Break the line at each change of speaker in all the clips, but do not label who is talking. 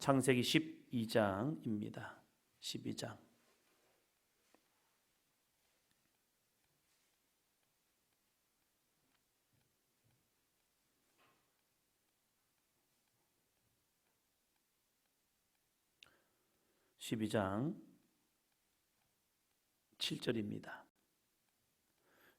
창세기 12장입니다. 12장. (12장) 7절입니다.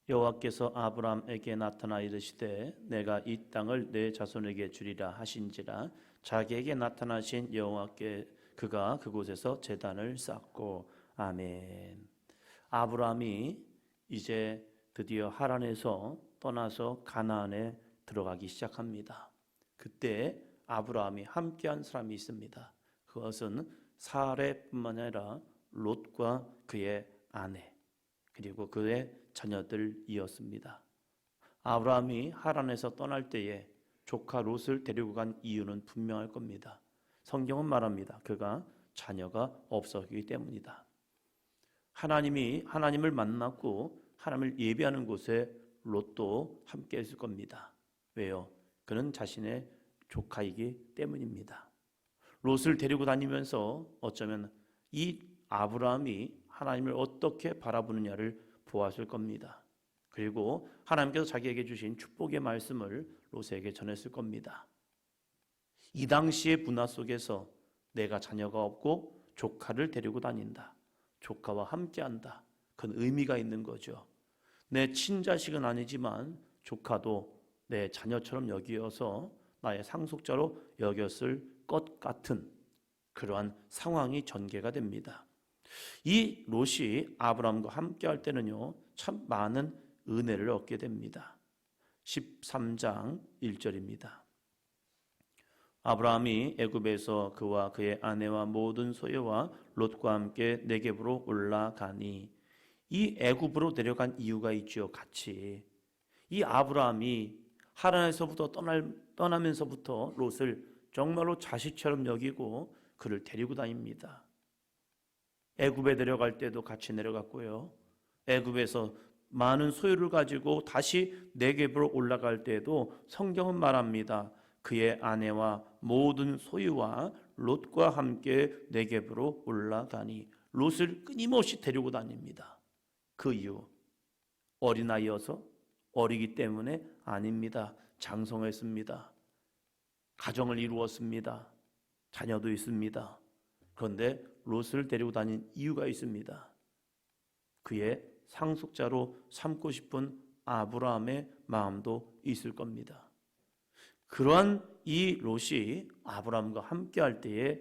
여호와께서 아브라함에게 나타나 이르시되 내가 이 땅을 내 자손에게 주리라 하신지라 자기에게 나타나신 여호와께 그가 그곳에서 제단을 쌓고 아멘. 아브라함이 이제 드디어 하란에서 떠나서 가나안에 들어가기 시작합니다. 그때 아브라함이 함께한 사람이 있습니다. 그것은 사례뿐만 아니라 롯과 그의 아내 그리고 그의 자녀들이었습니다. 아브라함이 하란에서 떠날 때에 조카 롯을 데리고 간 이유는 분명할 겁니다. 성경은 말합니다. 그가 자녀가 없었기 때문이다. 하나님이 하나님을 만났고 하나님을 예배하는 곳에 롯도 함께 했을 겁니다. 왜요? 그는 자신의 조카이기 때문입니다. 롯을 데리고 다니면서 어쩌면 이 아브라함이 하나님을 어떻게 바라보느냐를 보았을 겁니다. 그리고 하나님께서 자기에게 주신 축복의 말씀을 롯에게 전했을 겁니다. 이 당시의 문화 속에서 내가 자녀가 없고 조카를 데리고 다닌다. 조카와 함께한다. 그건 의미가 있는 거죠. 내 친자식은 아니지만 조카도 내 자녀처럼 여기어서 나의 상속자로 여겼을 것 같은 그러한 상황이 전개가 됩니다. 이 롯이 아브라함과 함께 할 때는요, 참 많은 은혜를 얻게 됩니다. 13장 1절입니다. 아브라함이 애굽에서 그와 그의 아내와 모든 소유와 롯과 함께 네겝으로 올라가니 이 애굽으로 내려간 이유가 있죠. 같이 이 아브라함이 하란에서부터 떠날 떠나면서부터 롯을 정말로 자식처럼 여기고 그를 데리고 다닙니다. 애굽에 내려갈 때도 같이 내려갔고요. 애굽에서 많은 소유를 가지고 다시 네겝으로 올라갈 때도 성경은 말합니다. 그의 아내와 모든 소유와 롯과 함께 네겝으로 올라가니 롯을 끊임없이 데리고 다닙니다. 그 이유 어린아이여서 어리기 때문에 아닙니다. 장성했습니다. 가정을 이루었습니다. 자녀도 있습니다. 그런데 롯을 데리고 다닌 이유가 있습니다. 그의 상속자로 삼고 싶은 아브라함의 마음도 있을 겁니다. 그러한 이 롯이 아브라함과 함께 할 때에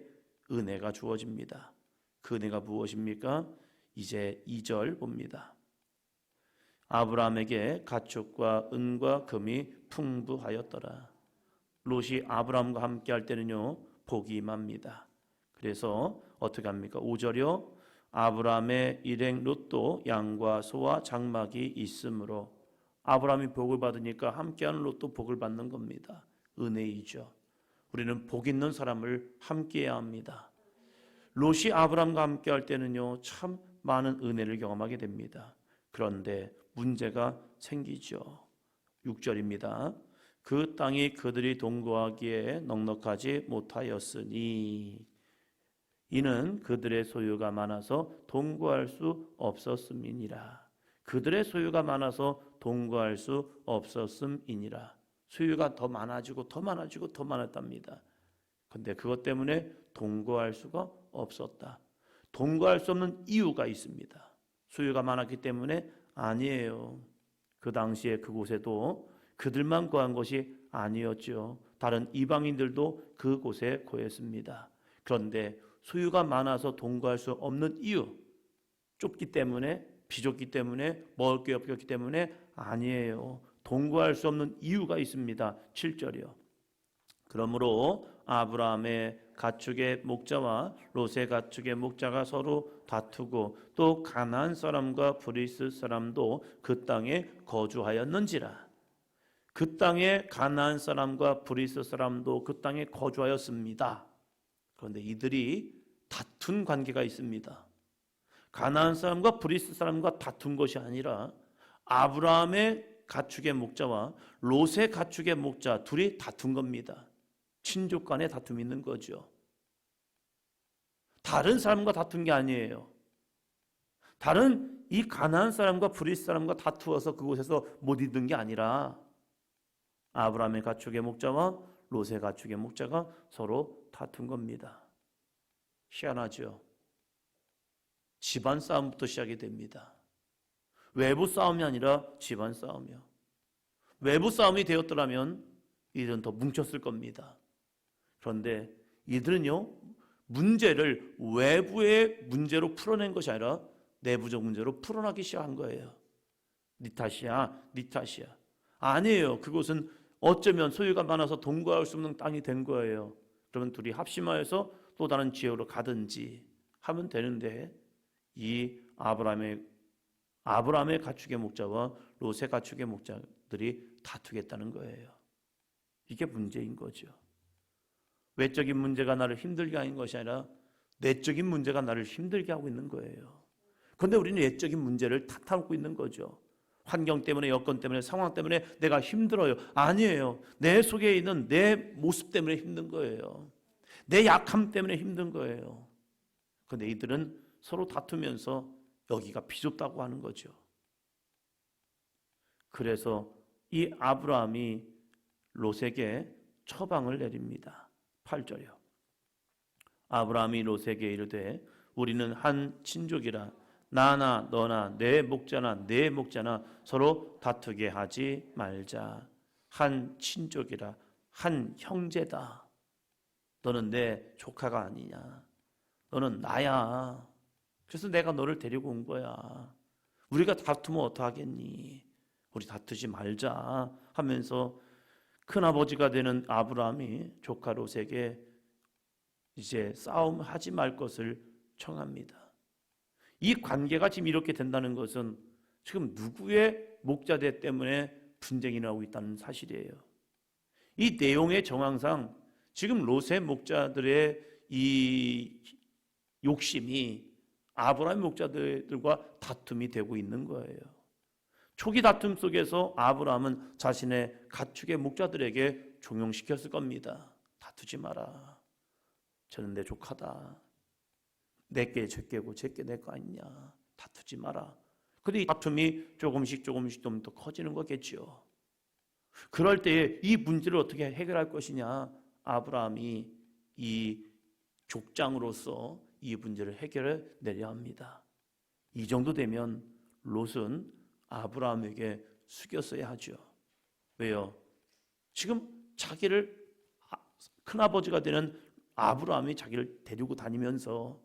은혜가 주어집니다. 그 은혜가 무엇입니까? 이제 2절 봅니다. 아브라함에게 가축과 은과 금이 풍부하였더라. 롯이 아브라함과 함께 할 때는요, 복이 임합니다. 그래서 어떻게 합니까? 5절이요. 아브라함의 일행 롯도 양과 소와 장막이 있으므로 아브라함이 복을 받으니까 함께하는 롯도 복을 받는 겁니다. 은혜이죠. 우리는 복 있는 사람을 함께해야 합니다. 롯이 아브라함과 함께 할 때는요, 참 많은 은혜를 경험하게 됩니다. 그런데 문제가 생기죠. 6절입니다. 그 땅이 그들이 동거하기에 넉넉하지 못하였으니 이는 그들의 소유가 많아서 동거할 수 없었음이니라. 그들의 소유가 많아서 동거할 수 없었음이니라. 소유가 더 많아지고 더 많아지고 더 많았답니다. 근데 그것 때문에 동거할 수가 없었다. 동거할 수 없는 이유가 있습니다. 소유가 많았기 때문에 아니에요. 그 당시에 그곳에도 그들만 거한 것이 아니었죠. 다른 이방인들도 그곳에 거했습니다. 그런데 소유가 많아서 동거할 수 없는 이유 좁기 때문에 비좁기 때문에 먹을 게 없기 때문에 아니에요. 동거할 수 없는 이유가 있습니다. 7절이요. 그러므로 아브라함의 가축의 목자와 롯의 가축의 목자가 서로 다투고 또 가나안 사람과 브리스 사람도 그 땅에 거주하였는지라. 그 땅에 가나안 사람과 브리스 사람도 그 땅에 거주하였습니다. 그런데 이들이 다툰 관계가 있습니다. 가나안 사람과 브리스 사람과 다툰 것이 아니라 아브라함의 가축의 목자와 롯의 가축의 목자 둘이 다툰 겁니다. 친족 간에 다툼이 있는 거죠. 다른 사람과 다툰 게 아니에요. 다른 이 가나안 사람과 브리스 사람과 다투어서 그곳에서 못 잊은 게 아니라 아브라함의 가축의 목자와 롯의 가축의 목자가 서로 다툰 겁니다. 희한하죠. 집안 싸움부터 시작이 됩니다. 외부 싸움이 아니라 집안 싸움이요. 외부 싸움이 되었더라면 이들은 더 뭉쳤을 겁니다. 그런데 이들은요, 문제를 외부의 문제로 풀어낸 것이 아니라 내부적 문제로 풀어나기 시작한 거예요. 니 탓이야, 니 탓이야. 아니에요. 그곳은 어쩌면 소유가 많아서 동거할 수 없는 땅이 된 거예요. 그러면 둘이 합심하여서 또 다른 지역으로 가든지 하면 되는데 이 아브라함의 아브라함의 가축의 목자와 롯의 가축의 목자들이 다투겠다는 거예요. 이게 문제인 거죠. 외적인 문제가 나를 힘들게 하는 것이 아니라 내적인 문제가 나를 힘들게 하고 있는 거예요. 그런데 우리는 외적인 문제를 탓하고 있는 거죠. 환경 때문에 여건 때문에 상황 때문에 내가 힘들어요. 아니에요. 내 속에 있는 내 모습 때문에 힘든 거예요. 내 약함 때문에 힘든 거예요. 근데 이들은 서로 다투면서 여기가 비좁다고 하는 거죠. 그래서 이 아브라함이 롯에게 처방을 내립니다. 8절이요. 아브라함이 롯에게 이르되 우리는 한 친족이라 나나 너나 내 목자나 내 목자나 서로 다투게 하지 말자. 한 친족이라 한 형제다. 너는 내 조카가 아니냐. 너는 나야. 그래서 내가 너를 데리고 온 거야. 우리가 다투면 어떡하겠니? 우리 다투지 말자 하면서 큰아버지가 되는 아브라함이 조카 롯에게 이제 싸움하지 말 것을 청합니다. 이 관계가 지금 이렇게 된다는 것은 지금 누구의 목자대 때문에 분쟁이 나오고 있다는 사실이에요. 이 내용의 정황상 지금 롯의 목자들의 이 욕심이 아브라함 목자들과 다툼이 되고 있는 거예요. 초기 다툼 속에서 아브라함은 자신의 가축의 목자들에게 종용시켰을 겁니다. 다투지 마라. 저는 내 조카다. 내게 제게고 제게 내 거 아니냐. 다투지 마라. 근데 이 다툼이 조금씩 조금씩 좀 더 커지는 거겠죠. 그럴 때이 문제를 어떻게 해결할 것이냐. 아브라함이 이 족장으로서 이 문제를 해결해 내려 합니다. 이 정도 되면 롯은 아브라함에게 숙였어야 하죠. 왜요? 지금 자기를 큰아버지가 되는 아브라함이 자기를 데리고 다니면서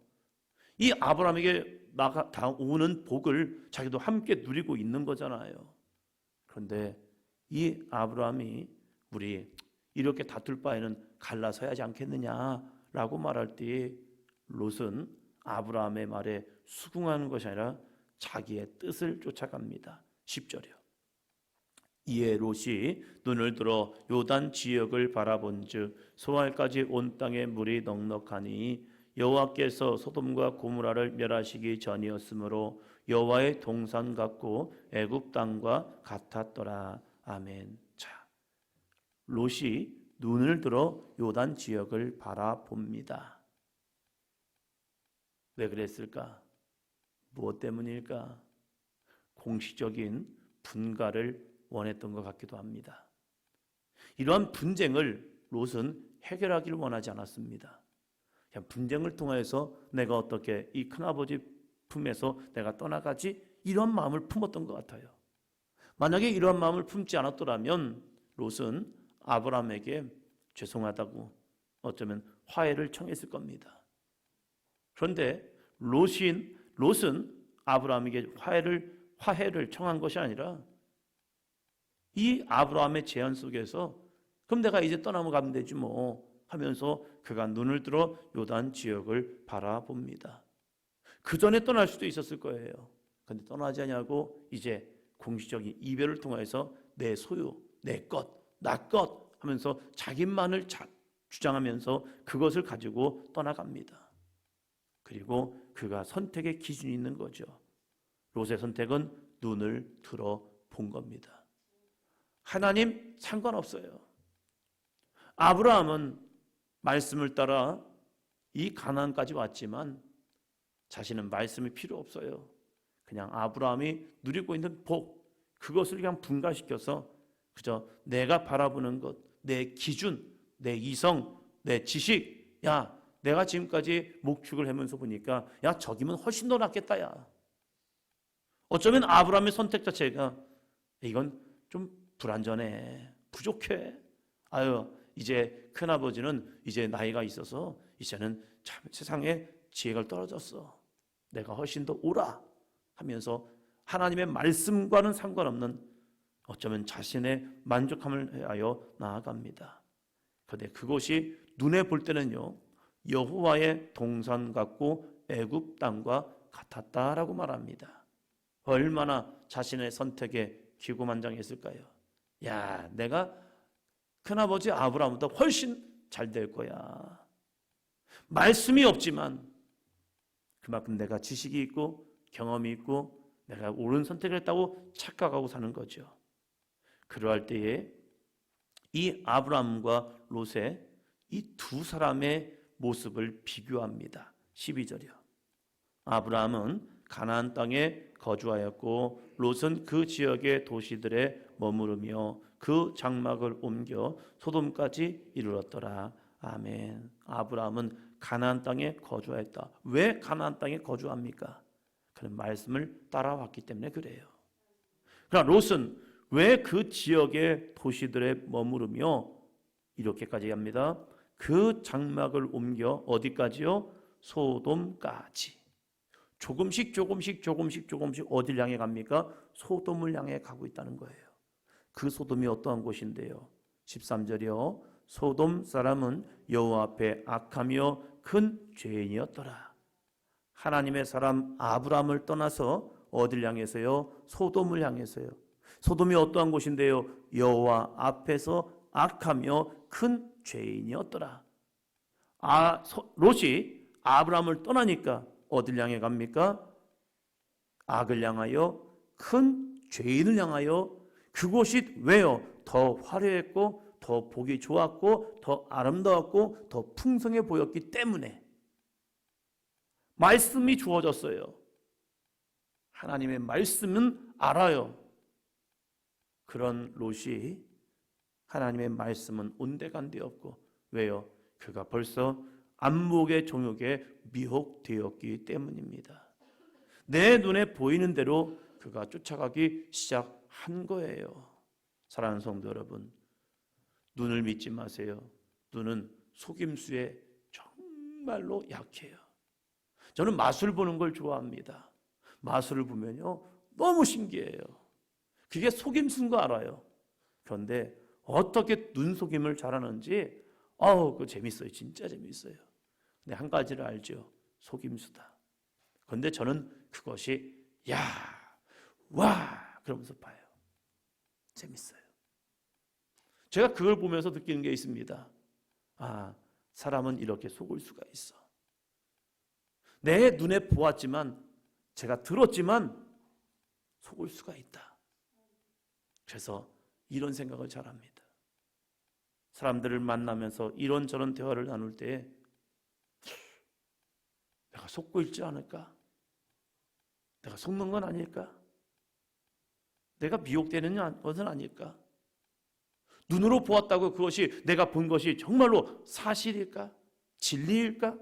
이 아브라함에게 나가 오는 복을 자기도 함께 누리고 있는 거잖아요. 그런데 이 아브라함이 우리 이렇게 다툴 바에는 갈라서야 하지 않겠느냐라고 말할 때 롯은 아브라함의 말에 수긍하는 것이 아니라 자기의 뜻을 쫓아갑니다. 10절이요. 이에 롯이 눈을 들어 요단 지역을 바라본즉 소알까지 온 땅에 물이 넉넉하니 여호와께서 소돔과 고무라를 멸하시기 전이었으므로 여호와의 동산 같고 애굽 땅과 같았더라. 아멘. 자, 롯이 눈을 들어 요단 지역을 바라봅니다. 왜 그랬을까? 무엇 때문일까? 공식적인 분가를 원했던 것 같기도 합니다. 이러한 분쟁을 롯은 해결하기를 원하지 않았습니다. 그냥 분쟁을 통해서 내가 어떻게 이 큰아버지 품에서 내가 떠나가지 이런 마음을 품었던 것 같아요. 만약에 이러한 마음을 품지 않았더라면 롯은 아브라함에게 죄송하다고 어쩌면 화해를 청했을 겁니다. 그런데 롯인 롯은 아브라함에게 화해를 화해를 청한 것이 아니라 이 아브라함의 제안 속에서 그럼 내가 이제 떠나면 가면 되지 뭐 하면서 그가 눈을 들어 요단 지역을 바라봅니다. 그 전에 떠날 수도 있었을 거예요. 근데 떠나지 않냐고 이제 공식적인 이별을 통해서 내 소유, 내 것, 나 것 하면서 자기만을 주장하면서 그것을 가지고 떠나갑니다. 그리고 그가 선택의 기준이 있는 거죠. 롯의 선택은 눈을 들어 본 겁니다. 하나님 상관없어요. 아브라함은 말씀을 따라 이 가나안까지 왔지만 자신은 말씀이 필요 없어요. 그냥 아브라함이 누리고 있는 복 그것을 그냥 분가시켜서 그저 내가 바라보는 것, 내 기준, 내 이성, 내 지식, 야 내가 지금까지 목축을 하면서 보니까 야 저기면 훨씬 더 낫겠다 야. 어쩌면 아브라함의 선택 자체가 이건 좀 불완전해, 부족해. 아유 이제 큰 아버지는 이제 나이가 있어서 이제는 참 세상에 지혜가 떨어졌어. 내가 훨씬 더 오라 하면서 하나님의 말씀과는 상관없는 어쩌면 자신의 만족함을 하여 나아갑니다. 그런데 그것이 눈에 볼 때는요 여호와의 동산 같고 애굽 땅과 같았다라고 말합니다. 얼마나 자신의 선택에 기고만장했을까요? 야, 내가 큰아버지 아브라함보다 훨씬 잘 될 거야. 말씀이 없지만 그만큼 내가 지식이 있고 경험이 있고 내가 옳은 선택을 했다고 착각하고 사는 거죠. 그러할 때에 이 아브라함과 롯의 이 두 사람의 모습을 비교합니다. 12절이요. 아브라함은 가나안 땅에 거주하였고 롯은 그 지역의 도시들에 머무르며 그 장막을 옮겨 소돔까지 이르렀더라. 아멘. 아브라함은 가나안 땅에 거주하였다. 왜 가나안 땅에 거주합니까? 그런 말씀을 따라왔기 때문에 그래요. 그러나 롯은 왜 그 지역의 도시들에 머무르며 이렇게까지 합니다. 그 장막을 옮겨 어디까지요? 소돔까지. 조금씩 조금씩 조금씩 조금씩 어딜 향해 갑니까? 소돔을 향해 가고 있다는 거예요. 그 소돔이 어떠한 곳인데요? 13절이요. 소돔 사람은 여호와 앞에 악하며 큰 죄인이었더라. 하나님의 사람 아브라함을 떠나서 어딜 향해서요? 소돔을 향해서요. 소돔이 어떠한 곳인데요? 여호와 앞에서 악하며 큰 죄인이었더라. 아, 소, 롯이 아브라함을 떠나니까 어딜 향해 갑니까? 악을 향하여 큰 죄인을 향하여 그곳이 왜요? 더 화려했고 더 보기 좋았고 더 아름다웠고 더 풍성해 보였기 때문에 말씀이 주어졌어요. 하나님의 말씀은 알아요. 그런 롯이 하나님의 말씀은 온데간데 없고 왜요? 그가 벌써 안목의 종욕에 미혹되었기 때문입니다. 내 눈에 보이는 대로 그가 쫓아가기 시작 한 거예요. 사랑하는 성도 여러분, 눈을 믿지 마세요. 눈은 속임수에 정말로 약해요. 저는 마술 보는 걸 좋아합니다. 마술을 보면요. 너무 신기해요. 그게 속임수인 거 알아요. 그런데 어떻게 눈 속임을 잘하는지 어우, 그 재밌어요. 진짜 재밌어요. 근데 한 가지를 알죠. 속임수다. 그런데 저는 그것이 야, 와 그러면서 봐요. 재밌어요. 제가 그걸 보면서 느끼는 게 있습니다. 아, 사람은 이렇게 속을 수가 있어. 내 눈에 보았지만 제가 들었지만 속을 수가 있다. 그래서 이런 생각을 잘 합니다. 사람들을 만나면서 이런저런 대화를 나눌 때 내가 속고 있지 않을까? 내가 속는 건 아닐까? 내가 미혹되는 것은 아닐까? 눈으로 보았다고 그것이 내가 본 것이 정말로 사실일까? 진리일까?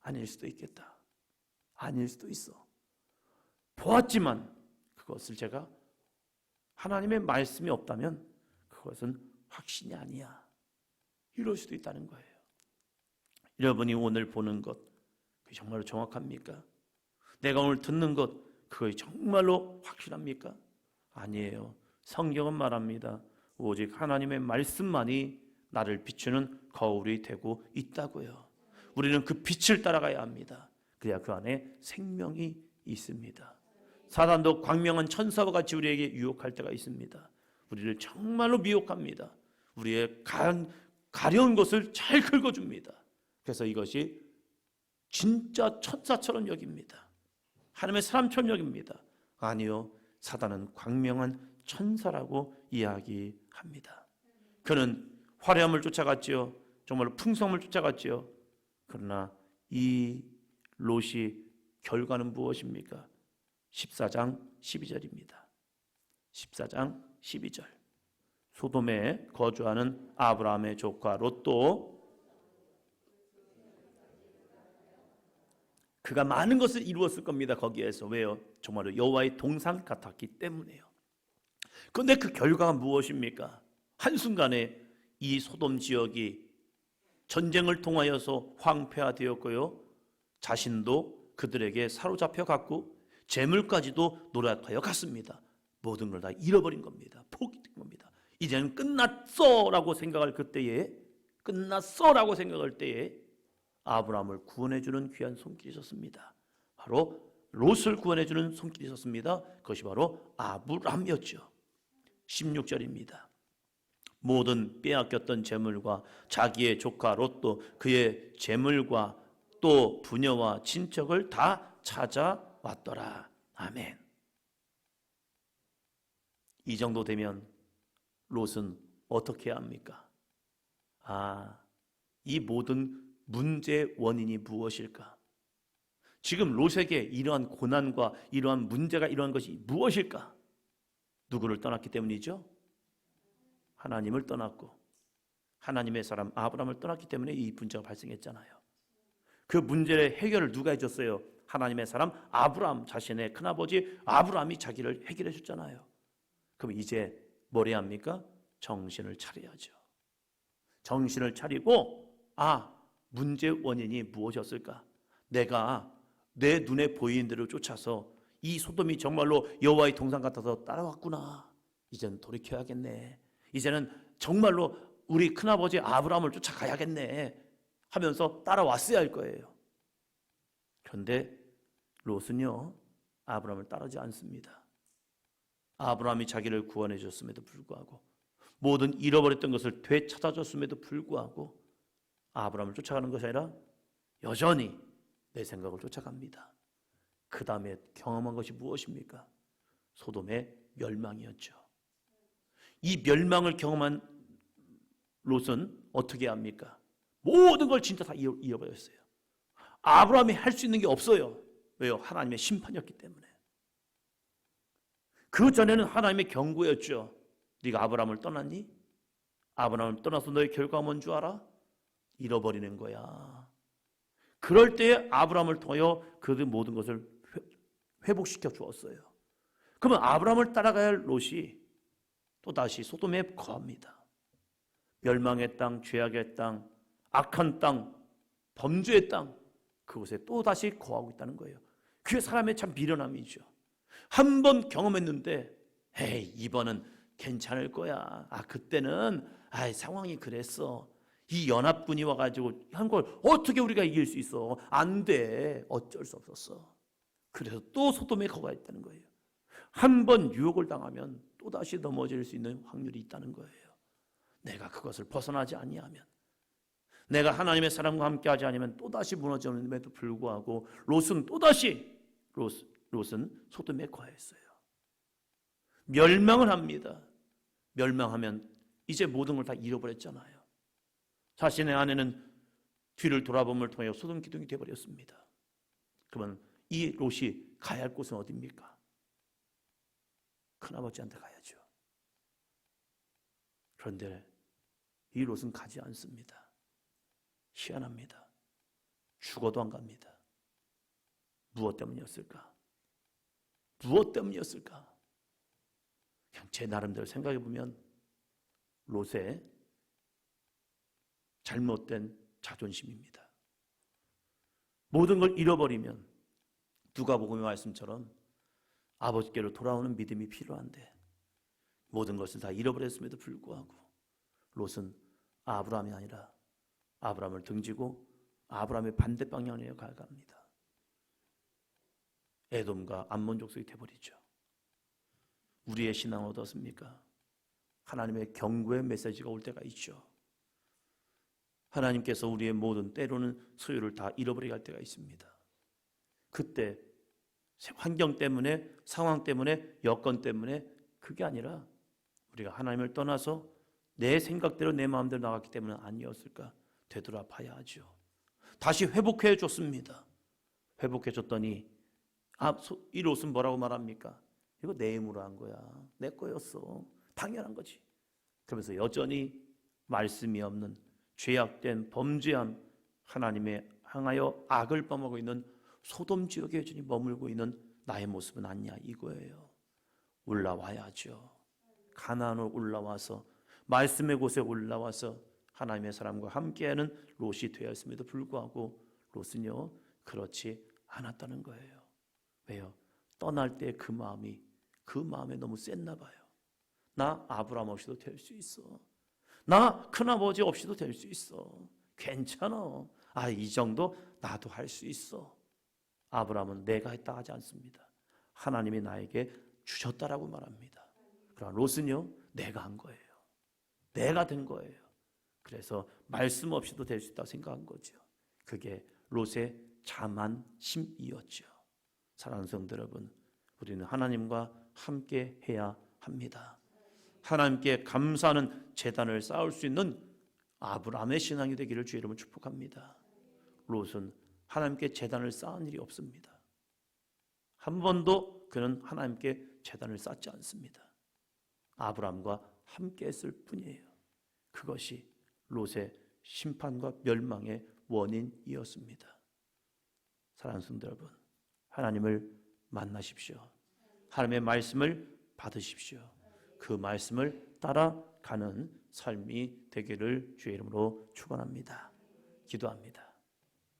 아닐 수도 있겠다. 아닐 수도 있어. 보았지만 그것을 제가 하나님의 말씀이 없다면 그것은 확신이 아니야. 이럴 수도 있다는 거예요. 여러분이 오늘 보는 것, 그게 정말로 정확합니까? 내가 오늘 듣는 것, 그게 정말로 확실합니까? 아니에요. 성경은 말합니다. 오직 하나님의 말씀만이 나를 비추는 거울이 되고 있다고요. 우리는 그 빛을 따라가야 합니다. 그래야 그 안에 생명이 있습니다. 사단도 광명한 천사와 같이 우리에게 유혹할 때가 있습니다. 우리를 정말로 미혹합니다. 우리의 가, 가려운 것을 잘 긁어줍니다. 그래서 이것이 진짜 천사처럼 여깁니다. 하나님의 사람처럼 여깁니다. 아니요. 사단은 광명한 천사라고 이야기합니다. 그는 화려함을 쫓아갔지요. 정말로 풍성함을 쫓아갔지요. 그러나 이 롯이 결과는 무엇입니까? 14장 12절입니다. 14장 12절. 소돔에 거주하는 아브라함의 조카 롯도 그가 많은 것을 이루었을 겁니다. 거기에서 왜요? 정말로 여호와의 동상 같았기 때문에요. 그런데 그 결과가 무엇입니까? 한순간에 이 소돔 지역이 전쟁을 통하여서 황폐화되었고요. 자신도 그들에게 사로잡혀 갔고 재물까지도 노략하여 갔습니다. 모든 걸 다 잃어버린 겁니다. 포기된 겁니다. 이제는 끝났어라고 생각할 그때에 끝났어라고 생각할 때에 아브라함을 구원해 주는 귀한 손길이 있었습니다. 바로 롯을 구원해 주는 손길이 있었습니다. 그것이 바로 아브라함이었죠. 16절입니다. 모든 빼앗겼던 재물과 자기의 조카 롯도 그의 재물과 또 부녀와 친척을 다 찾아왔더라. 아멘. 이 정도 되면 롯은 어떻게 합니까? 아, 이 모든 문제의 원인이 무엇일까? 지금 롯에게 이러한 고난과 이러한 문제가 이러한 것이 무엇일까? 누구를 떠났기 때문이죠? 하나님을 떠났고 하나님의 사람 아브라함을 떠났기 때문에 이 문제가 발생했잖아요. 그 문제의 해결을 누가 해줬어요? 하나님의 사람 아브라함 자신의 큰아버지 아브라함이 자기를 해결해 줬잖아요. 그럼 이제 뭘 해야 합니까? 정신을 차려야죠. 정신을 차리고 아 문제 원인이 무엇이었을까? 내가 내 눈에 보이는 대로 쫓아서 이 소돔이 정말로 여호와의 동상 같아서 따라왔구나. 이제는 돌이켜야겠네. 이제는 정말로 우리 큰아버지 아브라함을 쫓아가야겠네 하면서 따라왔어야 할 거예요. 그런데 롯은요 아브라함을 따르지 않습니다. 아브라함이 자기를 구원해 줬음에도 불구하고 모든 잃어버렸던 것을 되찾아줬음에도 불구하고 아브라함을 쫓아가는 것이 아니라 여전히 내 생각을 쫓아갑니다. 그 다음에 경험한 것이 무엇입니까? 소돔의 멸망이었죠. 이 멸망을 경험한 롯은 어떻게 합니까? 모든 걸 진짜 다 잃어- 잃어버렸어요. 아브라함이 할 수 있는 게 없어요. 왜요? 하나님의 심판이었기 때문에. 그 전에는 하나님의 경고였죠. 네가 아브라함을 떠났니? 아브라함을 떠나서 너의 결과가 뭔줄 알아? 잃어버리는 거야. 그럴 때 아브라함을 통하여 그들 모든 것을 회- 회복시켜 주었어요. 그러면 아브라함을 따라가야 할 롯이 또 다시 소돔에 거합니다. 멸망의 땅, 죄악의 땅, 악한 땅, 범죄의 땅 그곳에 또 다시 거하고 있다는 거예요. 그게 사람의 참 미련함이죠. 한 번 경험했는데, 에이 이번은 괜찮을 거야. 아 그때는 아 상황이 그랬어. 이 연합군이 와가지고 한 걸 어떻게 우리가 이길 수 있어? 안 돼. 어쩔 수 없었어. 그래서 또 소돔에 거가 있다는 거예요. 한 번 유혹을 당하면 또 다시 넘어질 수 있는 확률이 있다는 거예요. 내가 그것을 벗어나지 아니하면 내가 하나님의 사랑과 함께하지 않으면 또 다시 무너짐에도 불구하고 롯은 또 다시 롯, 롯은 소돔에 거했어요. 멸망을 합니다. 멸망하면 이제 모든 걸 다 잃어버렸잖아요. 자신의 아내는 뒤를 돌아봄을 통해 소돔 기둥이 되어버렸습니다. 그러면 이 롯이 가야 할 곳은 어디입니까? 큰아버지한테 가야죠. 그런데 이 롯은 가지 않습니다. 희한합니다. 죽어도 안 갑니다. 무엇 때문이었을까? 무엇 때문이었을까? 그냥 제 나름대로 생각해 보면 롯의 잘못된 자존심입니다. 모든 걸 잃어버리면 누가복음의 말씀처럼 아버지께로 돌아오는 믿음이 필요한데 모든 것을 다 잃어버렸음에도 불구하고 롯은 아브라함이 아니라 아브라함을 등지고 아브라함의 반대 방향으로 가갑니다. 에돔과 암몬 족속이 돼 버리죠. 우리의 신앙은 어떻습니까? 하나님의 경고의 메시지가 올 때가 있죠. 하나님께서 우리의 모든 때로는 소유를 다 잃어버리게 할 때가 있습니다. 그때 환경 때문에 상황 때문에 여건 때문에 그게 아니라 우리가 하나님을 떠나서 내 생각대로 내 마음대로 나갔기 때문에 아니었을까 되돌아봐야 하죠. 다시 회복해 줬습니다. 회복해 줬더니 아, 소- 이 롯은 뭐라고 말합니까? 이거 내 힘으로 한 거야. 내 거였어. 당연한 거지. 그러면서 여전히 말씀이 없는 죄악된 범죄한 하나님의 향하여 악을 범하고 있는 소돔 지역에 여전히 머물고 있는 나의 모습은 아니냐 이거예요. 올라와야죠. 가나안으로 올라와서 말씀의 곳에 올라와서 하나님의 사람과 함께하는 롯이 되었음에도 불구하고 롯은요 그렇지 않았다는 거예요. 왜요? 떠날 때 그 마음이 그 마음에 너무 셌나 봐요. 나 아브라함 없이도 될 수 있어. 나 큰아버지 없이도 될 수 있어. 괜찮아. 아, 이 정도 나도 할 수 있어. 아브라함은 내가 했다 하지 않습니다. 하나님이 나에게 주셨다라고 말합니다. 그러나 롯은요, 내가 한 거예요. 내가 된 거예요. 그래서 말씀 없이도 될 수 있다고 생각한 거죠. 그게 롯의 자만심이었죠. 사랑하는 성도 여러분, 우리는 하나님과 함께 해야 합니다. 하나님께 감사하는 재단을 쌓을 수 있는 아브라함의 신앙이 되기를 주의 이름으로 축복합니다. 롯은 하나님께 재단을 쌓은 일이 없습니다. 한 번도 그는 하나님께 재단을 쌓지 않습니다. 아브라함과 함께 했을 뿐이에요. 그것이 롯의 심판과 멸망의 원인이었습니다. 사랑하는 성도 여러분, 하나님을 만나십시오. 하나님의 말씀을 받으십시오. 그 말씀을 따라가는 삶이 되기를 주의 이름으로 축원합니다. 기도합니다.